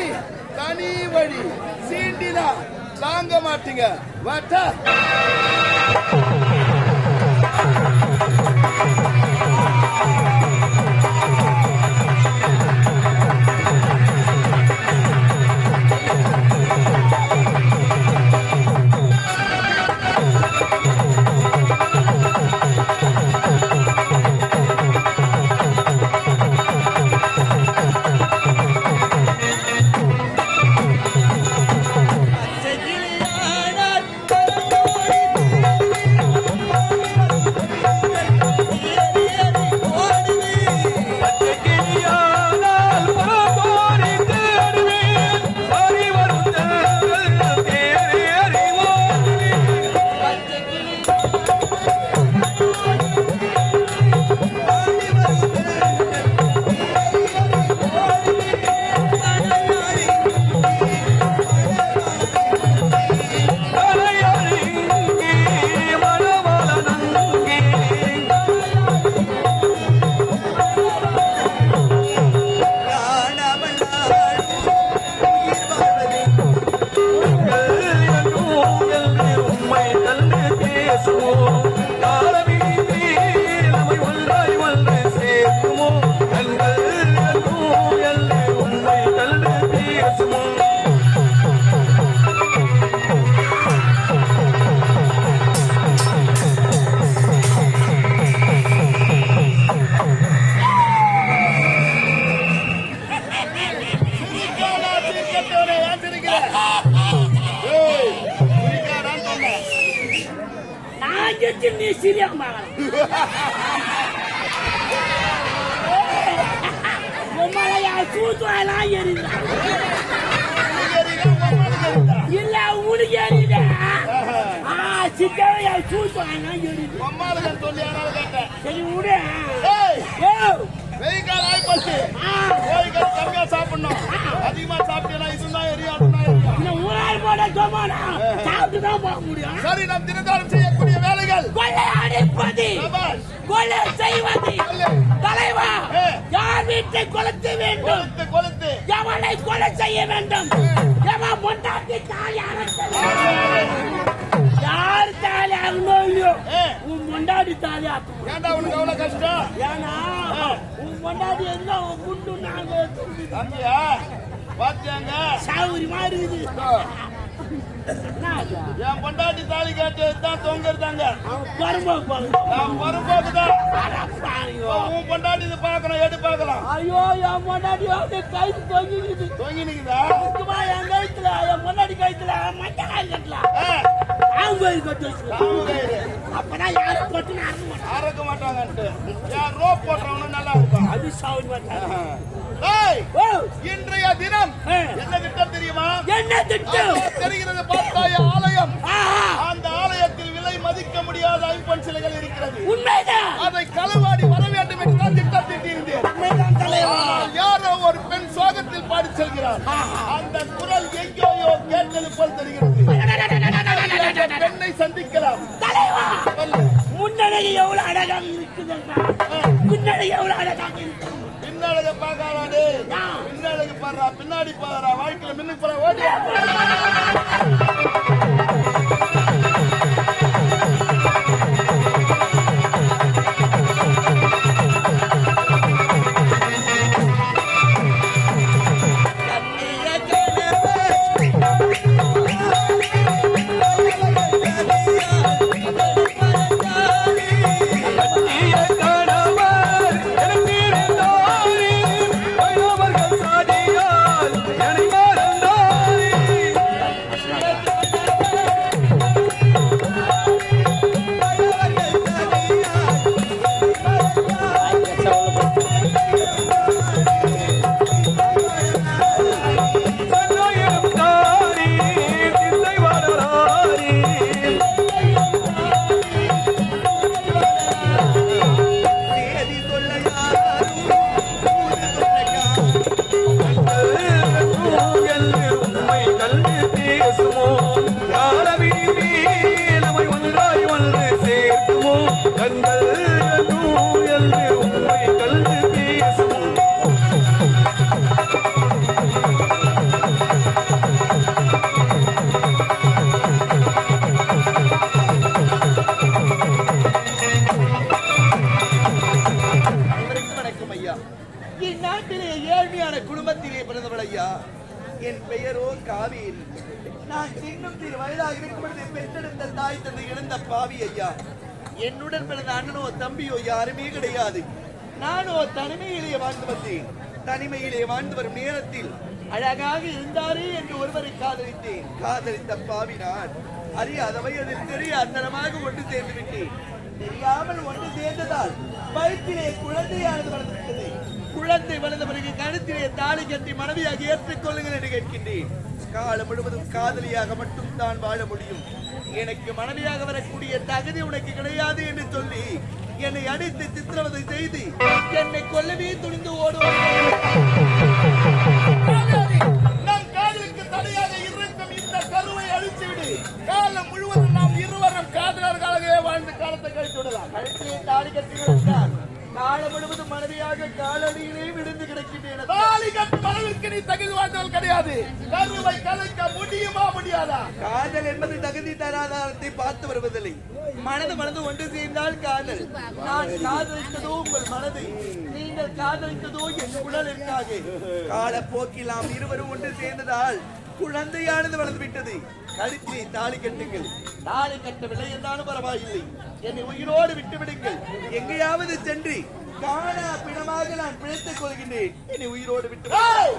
வழி தனி வழி. சீண்டினா தாங்க மாட்டீங்க. வட்ட That's more. ஆ சிக்கவையா சூத்துவாயெல்லாம் எரியுது உம்மாளுக்கு சொல்லி ஆனாலும் கேட்டேன். சரி விடு வெயில் காலம் ஆயிப்போச்சு. ஆ கோழிக்கறி கம்மியா சாப்பிடணும். அதிகமா சாப்பிட்டீங்கன்னா இதுதான் எரியும், ஊரால் போட சோமானா சாப்பிட்டு தான் போக முடியும் சரி நம் தினந்தாரம் செய்யக்கூடிய வேலைகள் கொள்ளை அடிப்பது சபாஷ். கொலை செய்வது கொள்ளை. தலைவா ஏ. யார் வீட்டை கொளுத்த வேண்டும் கொளுத்து, கொளுத்து. எவனை கொலை செய்ய வேண்டும் எவன் முண்டாட்டி தாலி அறுத்தது யார் தாலி அறணும் இல்லையோ. உன் முண்டாடி தாலி அறுக்கணும் ஏன்டா உனக்கு அவ்வளவு கஷ்டம்? ஏன்னா உன் முண்டாடி உன் முண்டு நாங்க இருக்குது? என் பொண்டாட்டி தாலி கேட்டு தான் தொங்கிருந்தாங்க. நான் வரும்போது தான். உன் பொண்டாட்டி இது பார்க்கணும் எடு பார்க்கலாம்? ஐயோ என் முன்னாடி வந்து கை தொங்கிக்குது. தொங்கி நிக்குதா என் கழுத்துல என் முன்னாடி கழுத்துல மஞ்சள் காய் கட்டலாம் ஆம்பேரி கட்டு. அப்பதான் யாரும் கொட்டு அறக்க மாட்டாங்கன்ட்டு. ஏன் ரோப் போட்டவனும் நல்லா இருக்கும் அது சவுண்ட் மாட்டாங்க. திட்டம் தெரிகிறது பார்த்தாய ஆலயம்? அந்த ஆலயத்தில் விலை மதிக்க முடியாத ஐம்பொன் சிலைகள் இருக்கிறது. உண்மைதான். அதை களவாடி வர வேண்டும் என்று தான் திட்டம் தீட்டியிருந்தேன் யாரோ ஒரு பெண் சோகத்தில் பாடி செல்கிறார். அந்த குரல் எங்கேயோ கேட்டது போல் தெரிகிறது. பெண்ணை சந்திக்கலாம். முன்னணி எவ்வளவு அழகாக இருக்குது முன்னணி எவ்வளவு அழகாக இருக்குது பின்னாடி பார்க்காதே பின்னாடி பாடுறா பின்னாடி பாடுறா. வாழ்க்கையில மின்னுக்கு போற ஓடி அண்ணனோ தம்பியோ யாருமே கிடையாது. நானோ தனிமையிலே வாழ்ந்து வந்தேன். தனிமையிலே வாழ்ந்து வரும் நேரத்தில் அழகாக இருந்தாரே என்று ஒருவரை காதலித்தேன். காதலித்த பாவி நான். அறியாத வயதில் தெரியாதனமாக ஒன்று சேர்ந்து விட்டேன். தெரியாமல் ஒன்று சேர்ந்ததால் வயிற்றிலே குழந்தையானது வளர்ந்துவிட்டது. குழந்தை வளர்ந்த பிறகு கழுத்திலே தாலி கட்டி மனைவியாக ஏற்றுக்கொள்ளுங்கள் என்று கேட்கின்றேன். காலம் முழுவதும் காதலியாக மட்டும் தான் வாழ முடியும். எனக்கு மனைவியாக வரக்கூடிய தகுதி உனக்கு கிடையாது என்று சொல்லி என்னை அடித்து சித்திரவதை செய்து. என்னை கொல்லவே துணிந்து ஓடுவார் நம் காதலுக்கு தடையாக இருக்கும் இந்த கருவை அழித்துவிடு. காலம் முழுவதும் நாம் இருவரும் காதலர்களாகவே வாழ்ந்து காலத்தை கழித்து விடலாம். கழுத்திலே தாலி கட்டி காலம் முழுவதும் மனைவியாக காலடியிலே விழுந்து கிடக்கின்றேன். தாலி கட்டும் அளவிற்கு நீ தகுதி வாழ்ந்தவள் கிடையாது. கருவை கலைக்க முடியுமா முடியாதா? காதல் என்பது தகுதி தராதாரத்தை பார்த்து வருவதில்லை. மனது மனது ஒன்று சேர்ந்தால் காதல். நான் காதலித்ததோ உங்கள் மனதை. நீங்கள் காதலித்ததோ என் உடலுக்காக காலப்போக்கில் நாம் இருவரும் ஒன்று சேர்ந்ததால் குழந்தையானது வளர்ந்து விட்டது கழுத்திலே தாலி கட்டுங்கள். தாலி கட்டவில்லை என்றாலும் பரவாயில்லை. என்னை உயிரோடு விட்டு விடுங்கள் எங்கேயாவது சென்று காணா பிணமாக நான் பிழைத்துக் கொள்கின்றேன் என்னை உயிரோடு விட்டு விடுங்கள். ஏய்!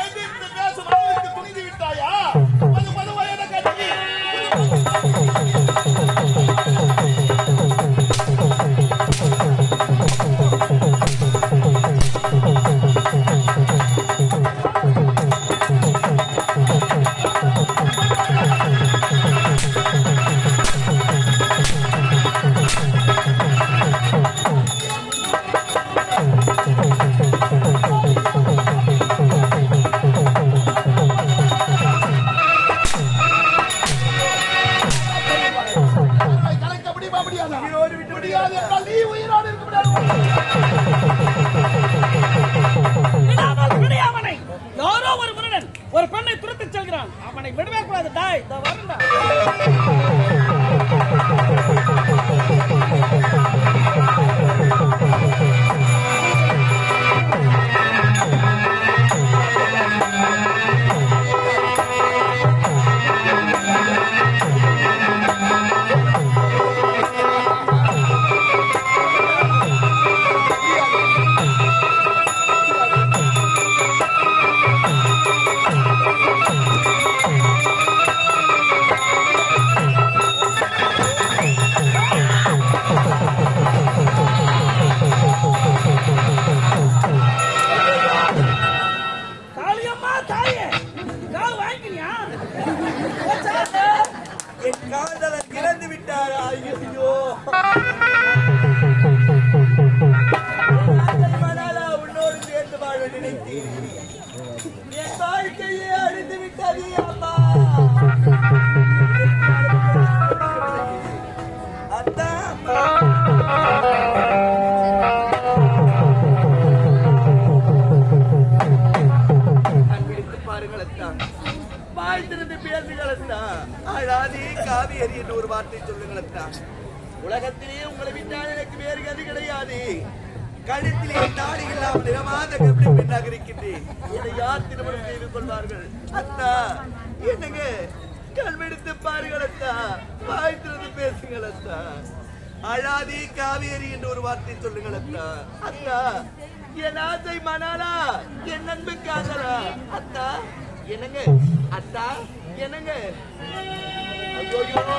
எதிர்த்து பேசும் துணிந்து விட்டாயா சொல்லுங்கள் அத்தா உலகத்திலே உங்களை விட்டால் எனக்கு வேறு கதி கிடையாது. கழுத்திலே தாடி இல்லாமல் நிறமாத கம்பளி பெண்ணாக இருக்கின்றேன். என்னை யார் திருமணம் செய்து கொள்வார்கள்? அத்தா என்னங்க? கண்பிடித்து பாருங்கள் அத்தா. வாய் திறந்து பேசுங்கள் அத்தா. அழாதே காவேரி என்று ஒரு வார்த்தை சொல்லுங்கள் அத்தா. அத்தா என் ஆசை மணாலா? என் அன்பு காதலா? அத்தா என்னங்க? அத்தா என்னங்க? அம்மா.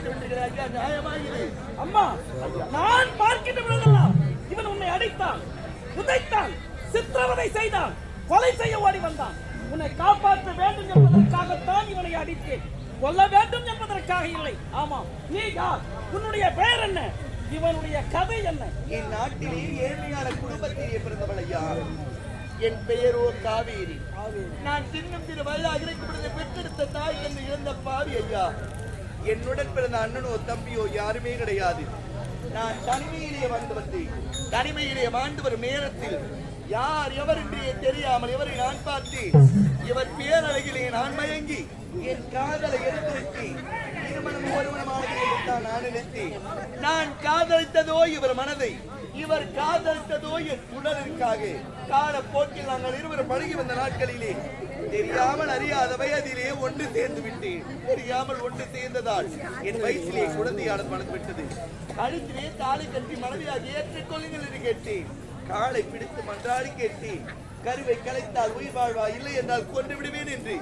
அம்மா நான் பார்க்கின்ற பொழுதெல்லாம் இவன் உன்னை அடித்தான் உதைத்தான் சித்திரவதை செய்தான் கொலை செய்ய ஓடி வந்தான். உன்னை காப்பாற்ற வேண்டும் என்பதற்காகத்தான் இவனை அடித்தேன். கொல்ல வேண்டும் என்பதற்காக இல்லை. ஆமாம் நீ யார்? உன்னுடைய பெயர் என்ன? இவனுடைய கதை என்ன? என் நாட்டிலே ஏழ்மையான குடும்பத்திலே பிறந்தவள் ஐயா என் பெயரோ காவேரி. நான் சின்னம் திரு இருக்கும் பெற்றெடுத்த தாய் தந்தை இழந்த பாவி ஐயா. என்னுடன் பிறந்த அண்ணனோ தம்பியோ யாருமே கிடையாது. நான் தனிமையிலே வந்து தனிமையிலே வாழ்ந்து வரும் நேரத்தில் யார் எவர் என்றே தெரியாமல் இவரை நான் பார்த்து இவர் பேரழகிலே நான் மயங்கி என் காதலை எடுத்துரைத்து திருமணம் ஒருமணமானது நான் நினைத்தேன். நான் காதலித்ததோ இவர் மனதை இவர் காதலித்ததோ என் உடலுக்காக. காலப்போக்கில் நாங்கள் இருவரும் பழகி வந்த நாட்களிலே தெரியாமல் அறியாதவை அதிலே ஒன்று சேர்ந்து விட்டேன். தெரியாமல் ஒன்று சேர்ந்ததால் என் வயசிலே குழந்தையாளர் மனம் விட்டது கழுத்திலே தாலி கட்டி மனைவியாக ஏற்றுக்கொள்ளுங்கள் என்று கேட்டேன். காலை பிடித்து மன்றாடி கேட்டேன். கருவை கலைத்தால் உயிர் வாழ்வா இல்லை என்றால் கொண்டு விடுவேன் என்று.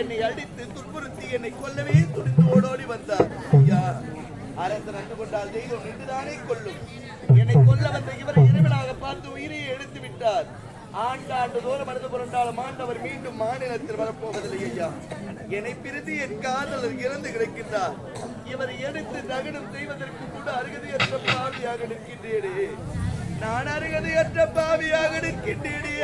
என்னை அடித்து துன்புறுத்தி என்னை கொல்லவே துடித்து ஓடோடி வந்தார். ஐயா அரசன் அன்று கொண்டால் தெய்வம் நின்றுதானே கொல்லும். என்னை கொல்ல வந்த இவரை இறைவனாக பார்த்து உயிரையே எடுத்து விட்டார். ஆண்டாண்டு தோறும் மனித புரண்டாலும் ஆண்டவர் மீண்டும் மாநிலத்தில் வரப்போவதில்லை ஐயா. என்னை பிரிந்து என் காதலர் இறந்து கிடக்கின்றார். இவரை எடுத்து தகனம் செய்வதற்கு கூட அருகதையற்ற பாவியாக நிற்கின்றேனே. நான் அருகதையற்ற பாவியாக நிற்கின்றேனே.